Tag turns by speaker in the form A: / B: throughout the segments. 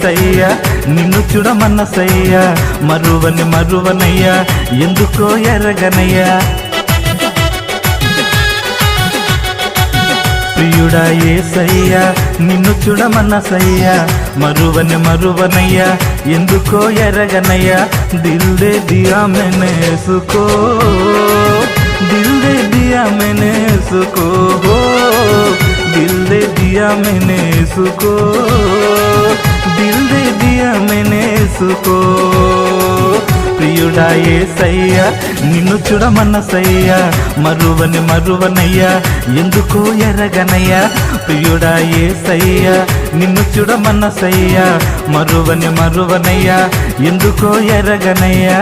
A: ఏసయ్యా నిన్ను చూడమన్న సయ్యా మరువని మరువనయ్యా. ఎందుకో ఎరగనయ్యా. ప్రియుడా సయ్యా నిన్ను చూడమన్న సయ్యా మరువని మరువనయ్యా. ఎందుకో ఎరగనయ్యా. దిల్దే దియా మెనేసుకో. దిల్దే దియా మెనేసుకో. दिल दे दिया मैंने దిల్దే दिल दे दिया मैंने మెనేసుకో ప్రియుడా ఏసయ్యా నిన్ను చూడమన్న సయ్యా మరువని మరువనయ్యా ఎందుకో ఎరగనయ్యా? ప్రియుడా ఏసయ్యా నిన్ను చూడమన్న సయ్యా మరువని మరువనయ్యా ఎందుకో ఎరగనయ్యా?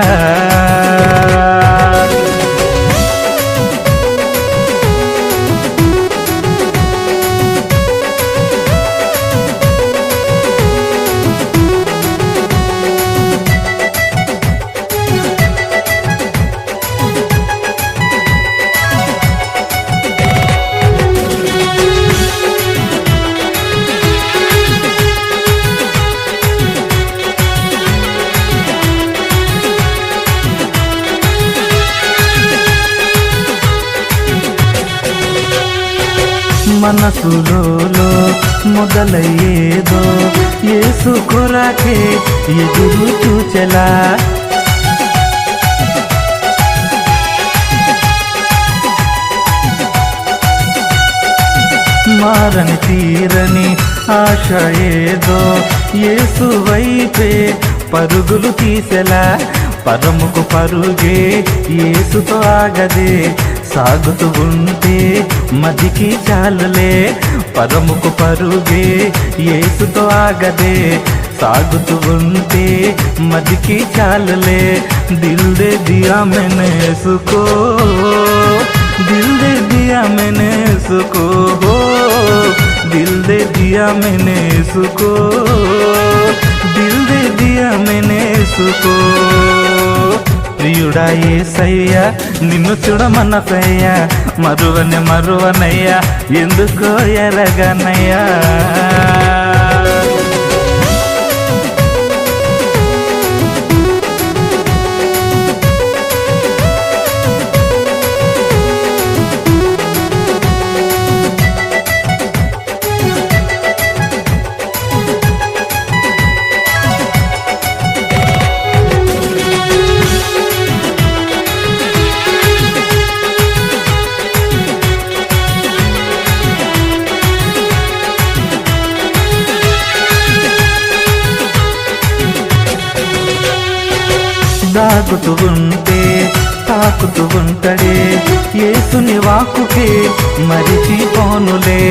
A: మనసులో మొదలయ్యేదో ఏసు కొరకే ఎదురు చూచెలా. మారని తీరని ఆశ ఏదో ఏసు వైపే పరుగులు తీసెలా. పరముకు పరుగే ఏసుతో ఆగదే సాగుతూ ఉంటే మదికి చాలులే పరముకు పరుగే యేసుతో ఆగదే సాగుతూ ఉంటే మదికి చాలులే దిల్దే దియా మెనేసుకో दिल दे दिया मैंने सुको हो दिल दे दिया मैंने सुको दिल दे दिया मैंने सुको ప్రియుడా ఏసయ్యా నిన్ను చూడమన్న సయ్యా మరువని మరువనయ్యా ఎందుకో ఎరగనయ్యా. సాగుతూ ఉంటే తాకుతూ ఉంటడే. ఏసుని వాకుకే మరిచిపోనులే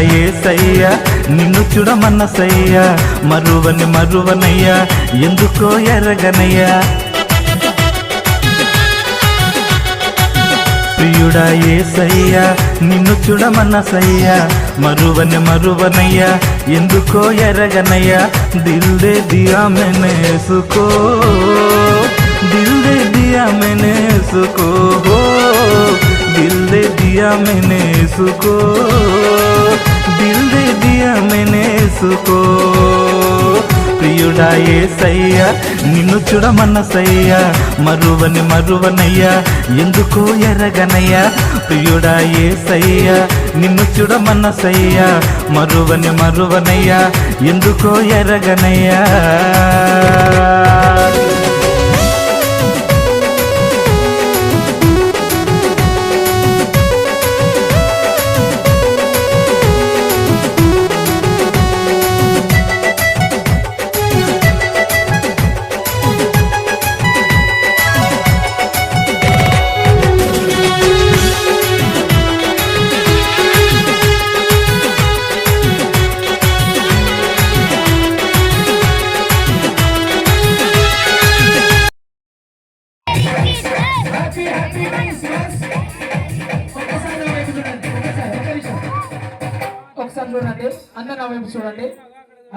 B: ఏసయ్య నిన్ను
A: చూడమన్న సయ్య మరువని మరువనయ్యా ఎందుకో ఎరగనయ్యా. ప్రియుడా సయ్య నిన్ను చూడమన్న సయ్య మరువని మరువనయ్యా ఎందుకో ఎరగనయ్యా. దిల్ దే దియా మెనేసుకో దిల్ దే దియా మెనేసుకో दिल दे दिया मैंने మెనే दिल दे दिया मैंने మెనే సుకో ప్రియుడా ఏసయ్య నిన్ను చూడమన్న సయ్య మరువని మరువనయ్యా ఎందుకో ఎరగనయ్యా ప్రియుడా ఏసయ్య నిన్ను చూడమన్న సయ్య మరువని మరువనయ్యా ఎందుకో ఎరగనయ్యా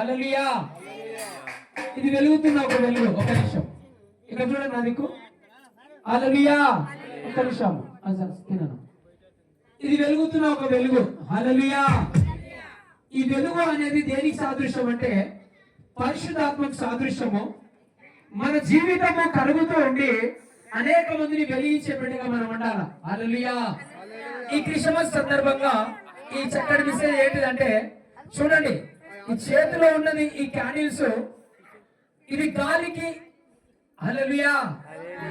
C: హల్లెలూయా. ఇది వెలుగుతున్న ఒక వెలుగు ఒక నిమిషం. ఇక్కడ చూడండి నా దిక్కు. హల్లెలూయా. ఒక్క నిమిషం. తినను. ఇది వెలుగుతున్న ఒక వెలుగు. హల్లెలూయా. ఈ వెలుగు అనేది దేనికి సాదృశ్యం అంటే పరిశుద్ధాత్మకు సాదృశ్యము. మన జీవితము కరుగుతూ ఉండి అనేక మందిని వెలిగించే బిడ్డగా మనం ఉండాలి? అలలియా ఈ క్రిస్మస్ సందర్భంగా ఈ చక్కటి విషయం ఏంటిదంటే చూడండి ఈ చేతిలో ఉన్నది ఈ క్యాండిల్స్ ఇది గాలికి హల్లెలూయా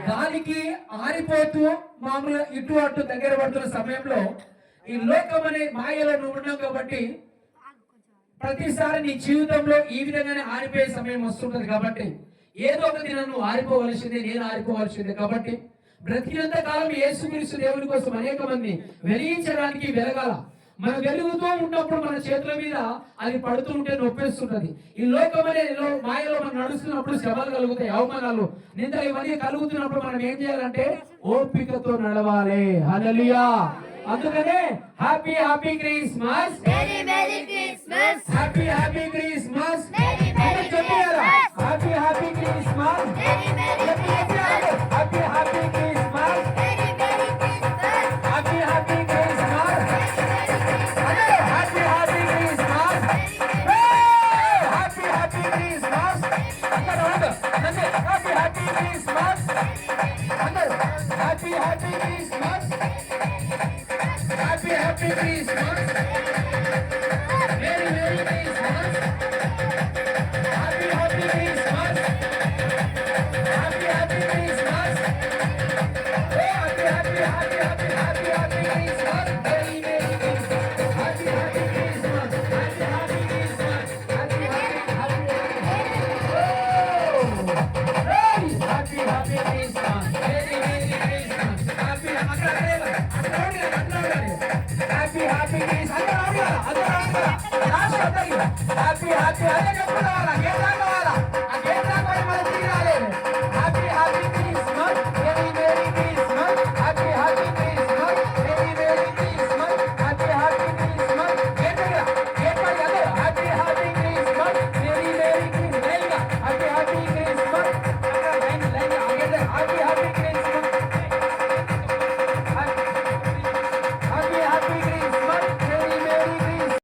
C: గాలికి ఆరిపోతూ మామూలు ఇటు అటు దగ్గర పడుతున్న సమయంలో ఈ లోకం అనే మాయలో నువ్వు ఉన్నావు కాబట్టి ప్రతిసారి నీ జీవితంలో ఈ విధంగానే ఆరిపోయే సమయం వస్తుంటది కాబట్టి ఏదో ఒక నన్ను నువ్వు ఆరిపోవలసిందే నేను ఆరిపోవలసిందే కాబట్టి బ్రతికినంత కాలం యేసుక్రీస్తు దేవుని కోసం అనేక మంది వెలిగించడానికి వెలగాల. మనం వెలుగుతూ ఉన్నప్పుడు మన చేతుల మీద అది పడుతూ ఉంటే నొప్పేస్తుంటది. ఈ లోకం అనే లో- మాయలో మనం నడుస్తున్నప్పుడు శ్రమలు కలుగుతాయి అవమానాలు నిందలు ఇవన్నీ కలుగుతున్నప్పుడు మనం ఏం చేయాలంటే ఓపికతో నడవాలి. హల్లెలూయా. అందుకనే
D: happy happy Christmas.
C: Happy
D: happy happy
C: happy
D: Christmas happy happy Christmas